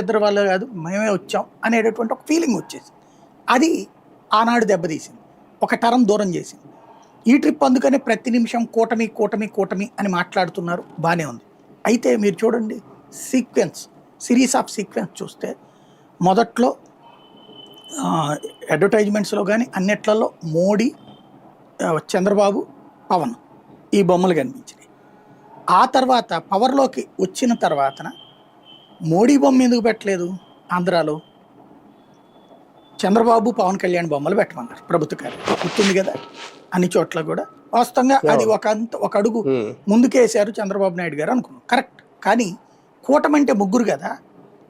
ఇద్దరు వాళ్ళు కాదు మేమే వచ్చాం అనేటటువంటి ఒక ఫీలింగ్ వచ్చేసి అది ఆనాడు దెబ్బతీసింది ఒక టర్మ్ దూరం చేసింది. ఈ ట్రిప్ అందుకనే ప్రతి నిమిషం కూటమి కూటమి కూటమి అని మాట్లాడుతున్నారు. బాగానే ఉంది. అయితే మీరు చూడండి సీక్వెన్స్ సిరీస్ ఆఫ్ సీక్వెన్స్ చూస్తే మొదట్లో అడ్వర్టైజ్మెంట్స్లో కానీ అన్నిట్లలో మోడీ చంద్రబాబు పవన్ ఈ బొమ్మలు కనిపించినాయి. ఆ తర్వాత పవర్లోకి వచ్చిన తర్వాతన మోడీ బొమ్మ ఎందుకు పెట్టలేదు ఆంధ్రాలో? చంద్రబాబు పవన్ కళ్యాణ్ బొమ్మలు పెట్టమన్నారు ప్రభుత్వ కార్యం గుర్తుంది కదా? అన్ని చోట్ల కూడా. వాస్తవంగా అది ఒక అంత ఒక అడుగు ముందుకేసారు చంద్రబాబు నాయుడు గారు అనుకున్నాం. కరెక్ట్. కానీ కూటమి అంటే ముగ్గురు కదా?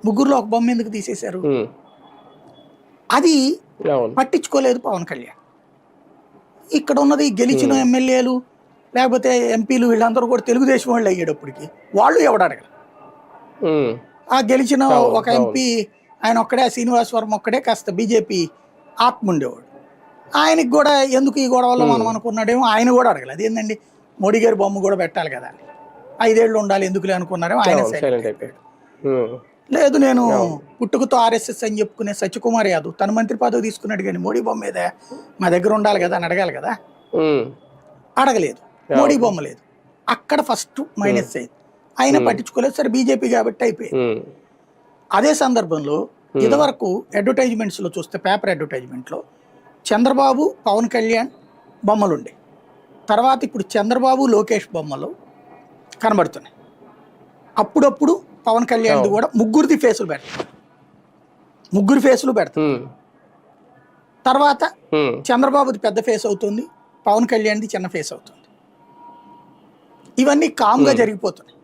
ముగ్గురులో ఒక బొమ్మ ఎందుకు తీసేశారు? అది పట్టించుకోలేదు పవన్ కళ్యాణ్. ఇక్కడ ఉన్నది గెలిచిన ఎమ్మెల్యేలు లేకపోతే ఎంపీలు వీళ్ళందరూ కూడా తెలుగుదేశం వాళ్ళు అయ్యేటప్పటికి వాళ్ళు ఎవడు అడగరు? ఆ గెలిచిన ఒక. ఎంపీ ఆయన ఒక్కడే శ్రీనివాస్ వర్మ ఒక్కడే కాస్త బీజేపీ ఆత్మ ఉండేవాడు ఆయనకి కూడా ఎందుకు ఈ గొడవలో మనం అనుకున్నాడేమో ఆయన కూడా అడగలేదు. ఏంటండి మోడీ గారి బొమ్మ కూడా పెట్టాలి కదా. ఐదేళ్ళు ఉండాలి ఎందుకులే అనుకున్నారేమో ఆయన అయిపోయాడు. లేదు నేను పుట్టుకతో ఆర్ఎస్ఎస్ అని చెప్పుకునే సత్యకుమార్ యాదవ్ తన మంత్రి పదవి తీసుకున్నాడు కానీ మోడీ బొమ్మ మీద మా దగ్గర ఉండాలి కదా అని అడగాలి కదా? అడగలేదు. మోడీ బొమ్మ లేదు. అక్కడ ఫస్ట్ మైనస్ అయింది. ఆయన పట్టించుకోలేదు. సరే బీజేపీ కాబట్టి అయిపోయింది అదే సందర్భంలో ఇదివరకు advertisements లో చూస్తే పేపర్ అడ్వర్టైజ్మెంట్లో చంద్రబాబు పవన్ కళ్యాణ్ బొమ్మలు ఉండే తర్వాత ఇప్పుడు చంద్రబాబు లోకేష్ బొమ్మలు కనబడుతున్నాయి. అప్పుడప్పుడు పవన్ కళ్యాణ్ కూడా ముగ్గురిది ఫేసులు పెడతారు ముగ్గురు ఫేసులు పెడతారు తర్వాత చంద్రబాబుది పెద్ద ఫేస్ అవుతుంది పవన్ కళ్యాణ్ది చిన్న ఫేస్ అవుతుంది. ఇవన్నీ కామ్గా జరిగిపోతున్నాయి.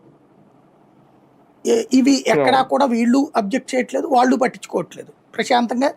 ఇవి ఎక్కడా కూడా వీళ్ళు అబ్జెక్ట్ చేయట్లేదు వాళ్ళు పట్టించుకోవట్లేదు. ప్రశాంతంగా